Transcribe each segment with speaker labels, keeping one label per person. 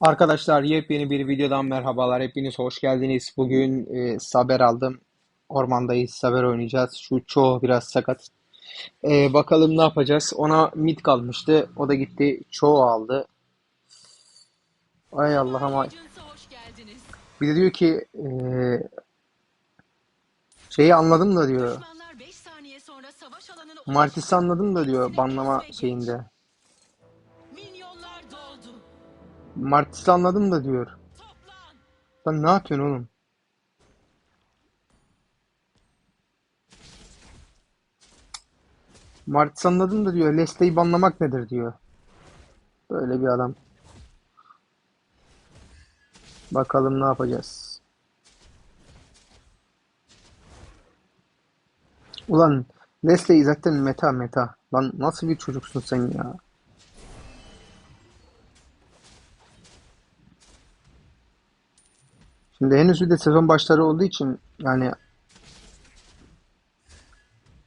Speaker 1: Arkadaşlar yepyeni bir videodan merhabalar. Hepiniz hoş geldiniz. Bugün e, Saber aldım. Ormandayız. Saber oynayacağız. Şu çoğu biraz sakat. E, bakalım ne yapacağız. Ona mid kalmıştı. O da gitti. Çoğu aldı. Ay Allah'ım ay. Bir de diyor ki e, şeyi anladım da diyor.
Speaker 2: Düşmanlar 5 saniye sonra savaş alanına
Speaker 1: Martis'i anladım da diyor banlama şeyinde. Martis'i anladım da diyor. Sen ne yapıyorsun oğlum? Martis anladım da diyor. Leslie'yi banlamak nedir diyor. Böyle bir adam. Bakalım ne yapacağız. Ulan Leslie zaten meta meta. Lan nasıl bir çocuksun sen ya? Şimdi henüz bir de sezon başları olduğu için yani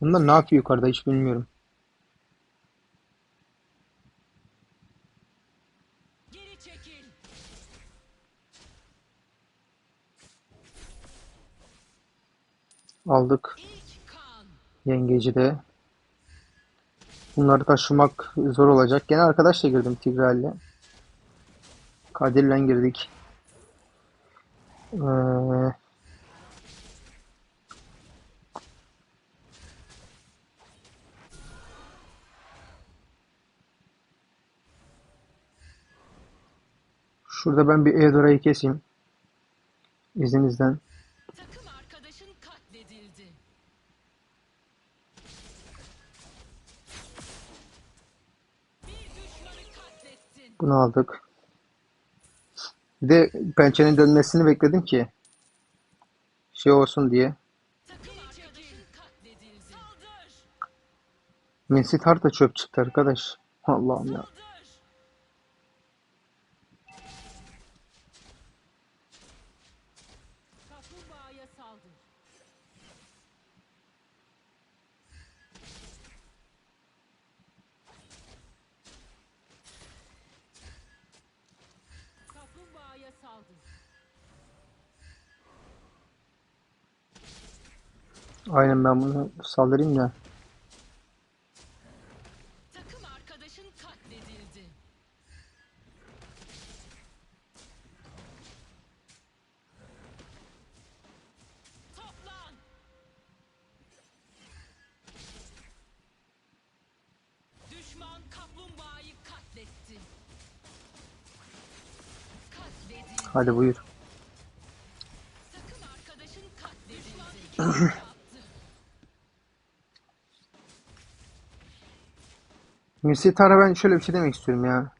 Speaker 1: bunlar ne yapıyor yukarıda hiç bilmiyorum. Aldık yengeci de. Bunları taşımak zor olacak. Gene arkadaşla girdim Tigral'le. Kadir'le girdik. Ee, şurada ben bir Eudora'yı keseyim. İzninizden.
Speaker 2: Takım arkadaşın katledildi. Bir düşmanı katlettin.
Speaker 1: Bunu aldık. Bir de pençenin dönmesini bekledim ki şey olsun diye. Minsitar da çöp çıktı arkadaş. Allah'ım ya. Aynen ben bunu saldırayım da.
Speaker 2: Takım arkadaşın katledildi. Toplan. Düşman kaplumbağayı katletti. Katledildi.
Speaker 1: Hadi buyur. Minsitar'a ben şöyle bir şey demek istiyorum ya.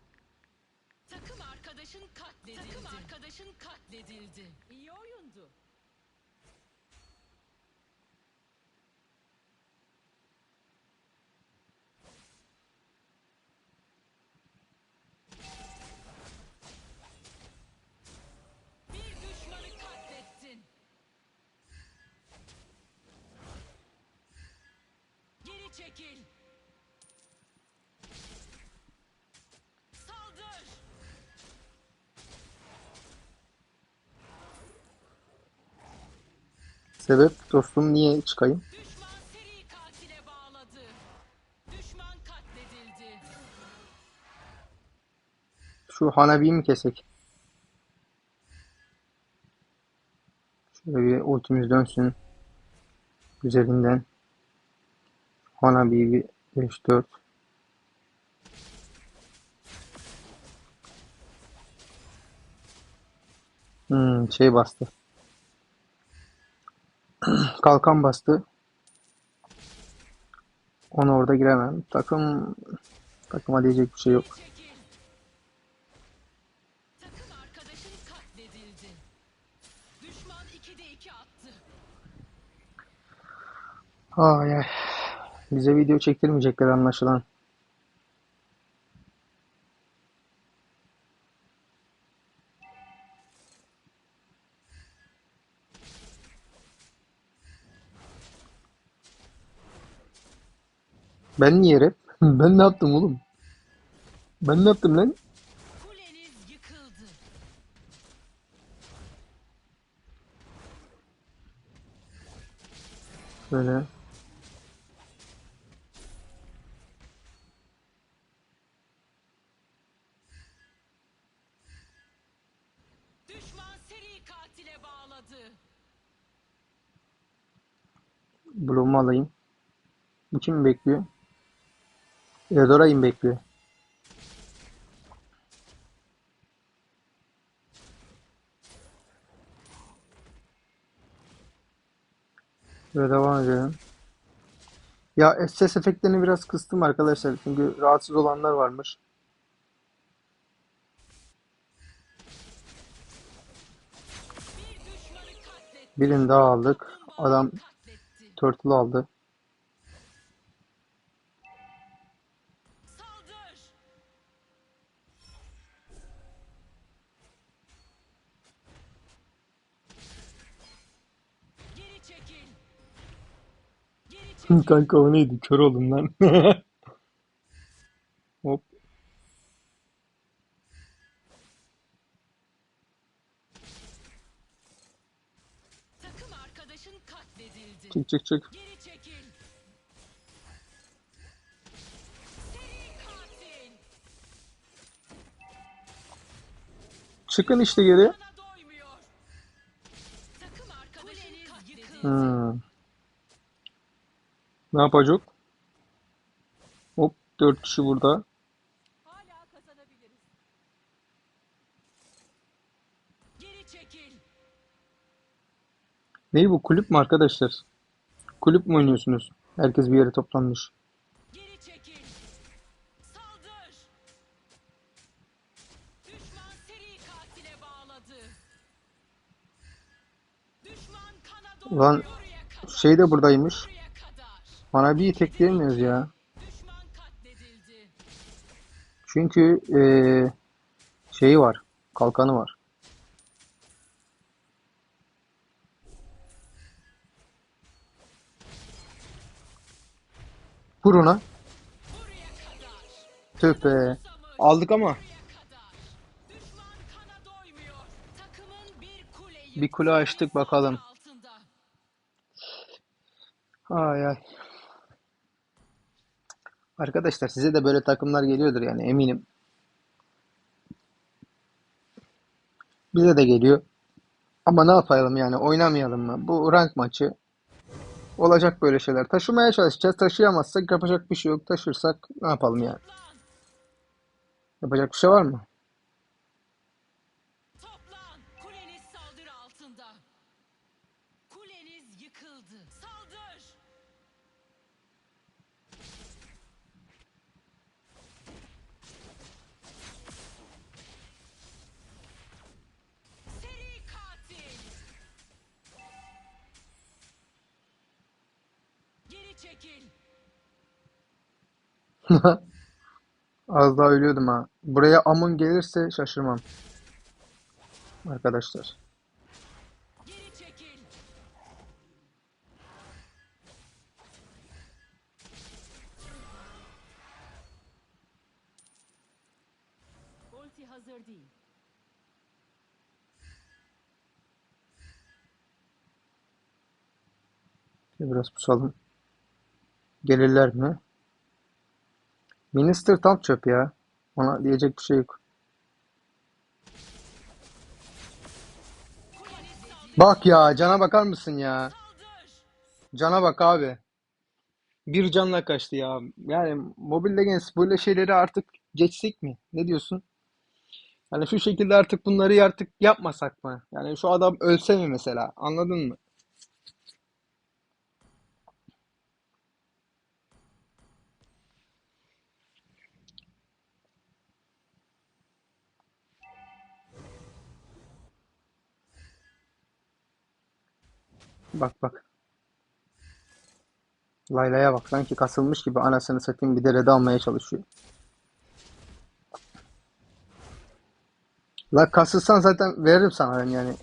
Speaker 1: Sebep dostum niye çıkayım?
Speaker 2: Düşman seri katile.
Speaker 1: Şu Hanabi'yi mi kesek? Şöyle bir ultimiz dönsün. Güzelinden. Hanabi bir 5-4. Hmm, şey bastı. Kalkan bastı. Onu orada giremem. Takım takıma diyecek bir şey yok.
Speaker 2: Geri çekil. Takım arkadaşın katledildi. Düşman 2'de 2 attı.
Speaker 1: Ay ay. Bize video çektirmeyecekler anlaşılan. Ben niye rap? Ben ne yaptım oğlum? Ben ne yaptım lan?
Speaker 2: Kuleniz yıkıldı.
Speaker 1: Böyle.
Speaker 2: Düşman seri katile bağladı.
Speaker 1: Bloom'u alayım. Bu kim bekliyor? Eudora'yı mı bekliyor? Böyle devam edelim. Ya ses efektlerini biraz kıstım arkadaşlar. Çünkü rahatsız olanlar varmış. Birini daha aldık. Adam turtle aldı. Kanka o neydi? Kör oldum lan. Hop.
Speaker 2: Takım arkadaşın katledildi.
Speaker 1: Çık çık çık.
Speaker 2: Geri çekil. Seri katil.
Speaker 1: Çıkın işte geri. Ne yapacak? Hop. Dört kişi burada.
Speaker 2: Hala kazanabiliriz. Geri çekil.
Speaker 1: Ney bu? Kulüp mü arkadaşlar? Kulüp mü oynuyorsunuz? Herkes bir yere toplanmış.
Speaker 2: Geri çekil. Saldır. Düşman seri katile bağladı. Düşman kana doğru
Speaker 1: Ulan
Speaker 2: buraya kadar.
Speaker 1: şey de buradaymış. Bana bir tekleyemiyoruz ya. Çünkü eee şeyi var. Kalkanı var.
Speaker 2: Kadar.
Speaker 1: Tüh be. Aldık ama.
Speaker 2: Bir kule
Speaker 1: açtık bakalım. Ay ay. Arkadaşlar size de böyle takımlar geliyordur yani eminim. Bize de geliyor. Ama ne yapalım yani oynamayalım mı? Bu rank maçı. Olacak böyle şeyler. Taşımaya çalışacağız. Taşıyamazsak yapacak bir şey yok. Taşırsak ne yapalım yani? Yapacak bir şey var mı? Az daha ölüyordum ha. Buraya Amun gelirse şaşırmam. Arkadaşlar. Biraz pusalım. Gelirler mi? Minister tam çöp ya. Ona diyecek bir şey yok. Bak ya cana bakar mısın ya? Cana bak abi. Bir canla kaçtı ya. Yani Mobile Legends böyle şeyleri artık geçsek mi? Ne diyorsun? Yani şu şekilde artık bunları artık yapmasak mı? Yani şu adam ölse mi mesela? Anladın mı? Bak bak. Layla'ya bak sanki kasılmış gibi anasını satayım bir de red almaya çalışıyor. La kasılsan zaten veririm sana ben yani.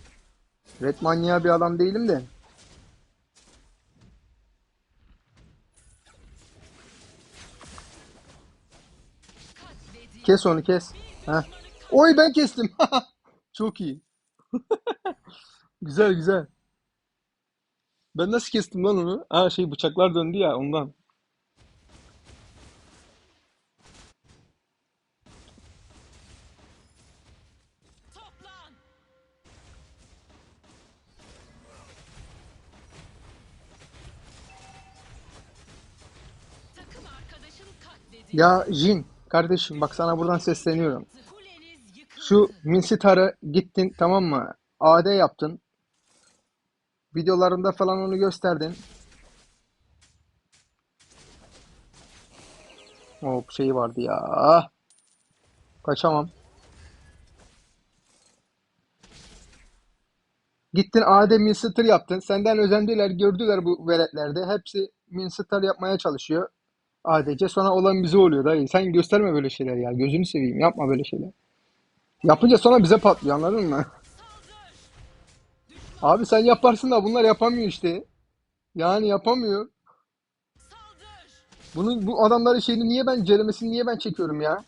Speaker 1: Red manyağı bir adam değilim de. Kes onu kes. Heh. Oy ben kestim. Çok iyi. Güzel güzel. Ben nasıl kestim lan onu? Aa şey bıçaklar döndü ya ondan.
Speaker 2: Toplan. Takım arkadaşın katledildi.
Speaker 1: Ya Jin kardeşim bak sana buradan sesleniyorum. Şu Minsitar'ı gittin tamam mı? AD yaptın. Videolarında falan onu gösterdin. O şeyi vardı ya. Kaçamam. Gittin AD Minster yaptın. Senden özendiler, gördüler bu veletlerde. Hepsi Minster yapmaya çalışıyor. ADC sonra olan bize oluyor dayı. Sen gösterme böyle şeyler ya. Gözünü seveyim. Yapma böyle şeyler. Yapınca sonra bize patlıyor anladın mı? Abi sen yaparsın da bunlar yapamıyor işte. Yani yapamıyor. Bunun bu adamların şeyini niye ben ceremesini niye ben çekiyorum ya?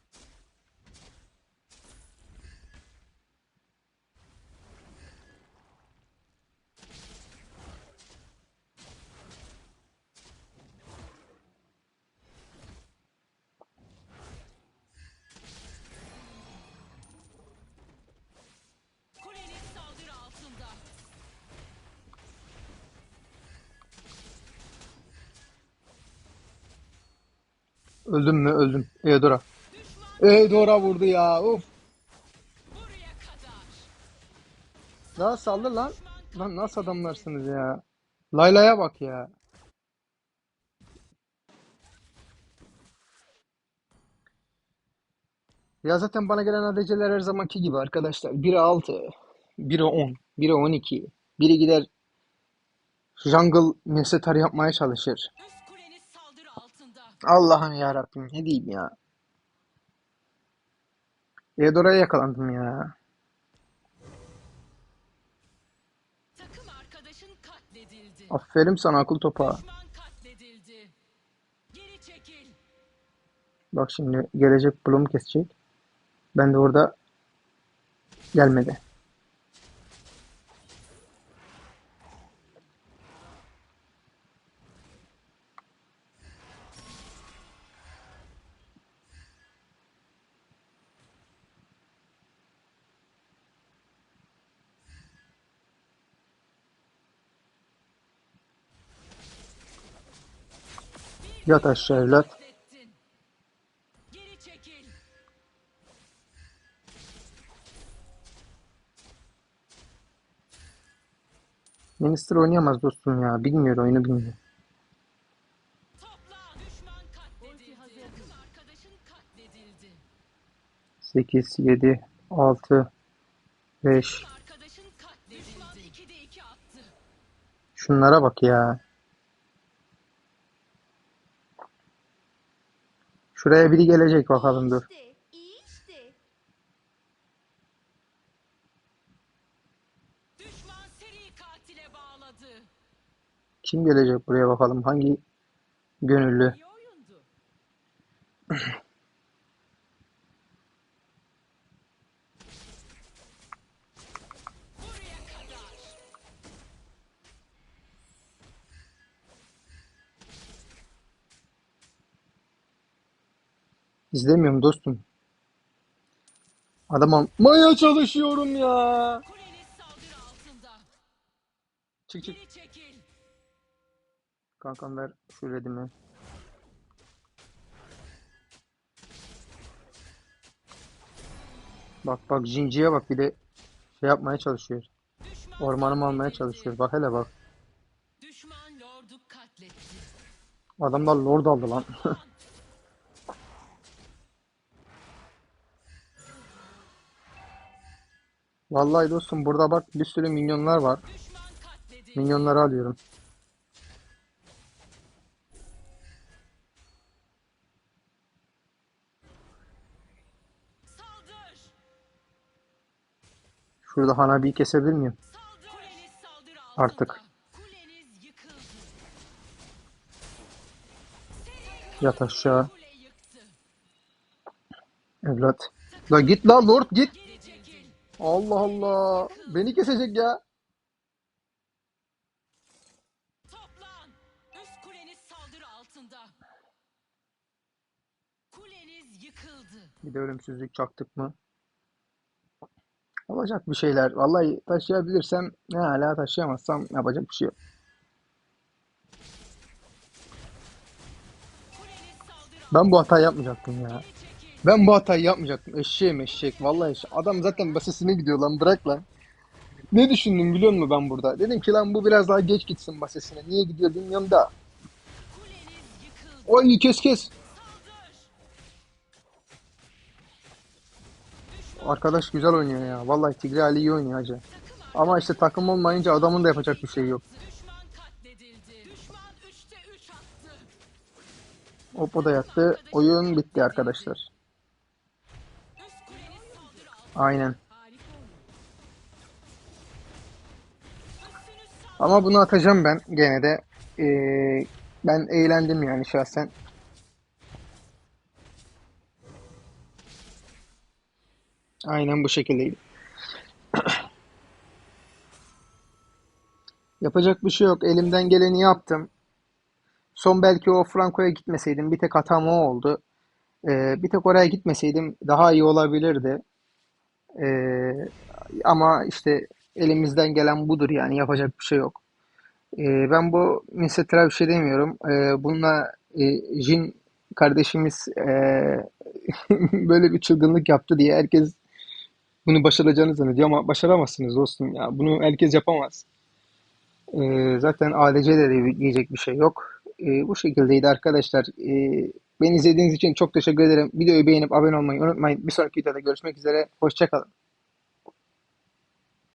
Speaker 1: Öldüm mü? Öldüm. Eudora.
Speaker 2: Düşman
Speaker 1: Eudora vurdu ya. Of. Daha saldır lan. Lan nasıl adamlarsınız ya? Layla'ya bak ya. Ya zaten bana gelen ADC'ler her zamanki gibi arkadaşlar. Biri 6, biri 10, biri 12. Biri gider jungle mesetar yapmaya çalışır. Allah'ım ya Rabbim ne diyeyim ya. Eudora'ya yakalandım ya.
Speaker 2: Takım arkadaşın katledildi.
Speaker 1: Aferin sana akıl topa. Bak şimdi gelecek Bloom kesecek. Ben de orada gelmedi. Yat aşağı evlat. Minister oynayamaz dostum ya. Bilmiyor oyunu bilmiyor.
Speaker 2: Topla. Düşman katledildi. Takım arkadaşın katledildi.
Speaker 1: 8, 7, 6, 5.
Speaker 2: Takım arkadaşın katledildi. Düşman 2'de 2 attı.
Speaker 1: Şunlara bak ya. Şuraya biri gelecek bakalım dur.
Speaker 3: İşte, iyi işte.
Speaker 2: Düşman seri katile bağladı.
Speaker 1: Kim gelecek buraya bakalım? Hangi gönüllü? İzlemiyorum dostum. Adam almaya çalışıyorum ya. Çık çık. Kankam ver şu redimi. Bak bak Jinci'ye bak bir de şey yapmaya çalışıyor. Ormanımı almaya çalışıyor. Bak hele bak. Adamlar lord aldı lan. Vallahi dostum burada bak bir sürü minyonlar var. Minyonları alıyorum. Şurada Hanabi'yi kesebilir miyim? Artık. Yat aşağı evlat. La git la Lord git. Allah Allah. Beni kesecek ya.
Speaker 2: Toplan. Üst kuleniz saldırı altında. Kuleniz yıkıldı.
Speaker 1: Bir de ölümsüzlük çaktık mı? Olacak bir şeyler. Vallahi taşıyabilirsem ne hala taşıyamazsam yapacak bir şey yok. Ben bu hatayı yapmayacaktım ya. Ben bu hatayı yapmayacaktım. Eşeğim eşek. Vallahi eşek. Adam zaten basesine gidiyor lan bırak lan. Ne düşündüm biliyor musun ben burada? Dedim ki lan bu biraz daha geç gitsin basesine. Niye gidiyor bilmiyorum da. Oy kes kes. Arkadaş güzel oynuyor ya. Vallahi Tigre Ali iyi oynuyor hacı. Ama işte takım olmayınca adamın da yapacak bir şey yok.
Speaker 2: Düşman katledildi. Düşman 3'te 3 attı.
Speaker 1: Hop o da yattı. Oyun bitti arkadaşlar. Aynen. Ama bunu atacağım ben gene de. Ee, ben eğlendim yani şahsen. Aynen bu şekildeydi. Yapacak bir şey yok. Elimden geleni yaptım. Son belki o Franco'ya gitmeseydim bir tek hatam o oldu. Ee, bir tek oraya gitmeseydim daha iyi olabilirdi. Ee, ama işte elimizden gelen budur yani yapacak bir şey yok. Ee, ben bu Minsetter'a bir şey demiyorum. Ee, bununla e, Jin kardeşimiz e, böyle bir çılgınlık yaptı diye herkes bunu başaracağını zannediyor ama başaramazsınız dostum ya. Bunu herkes yapamaz. Ee, zaten ADC'de de diyecek bir şey yok. Ee, bu şekildeydi arkadaşlar. Ee, beni izlediğiniz için çok teşekkür ederim. Videoyu beğenip abone olmayı unutmayın. Bir sonraki videoda görüşmek üzere. Hoşça kalın.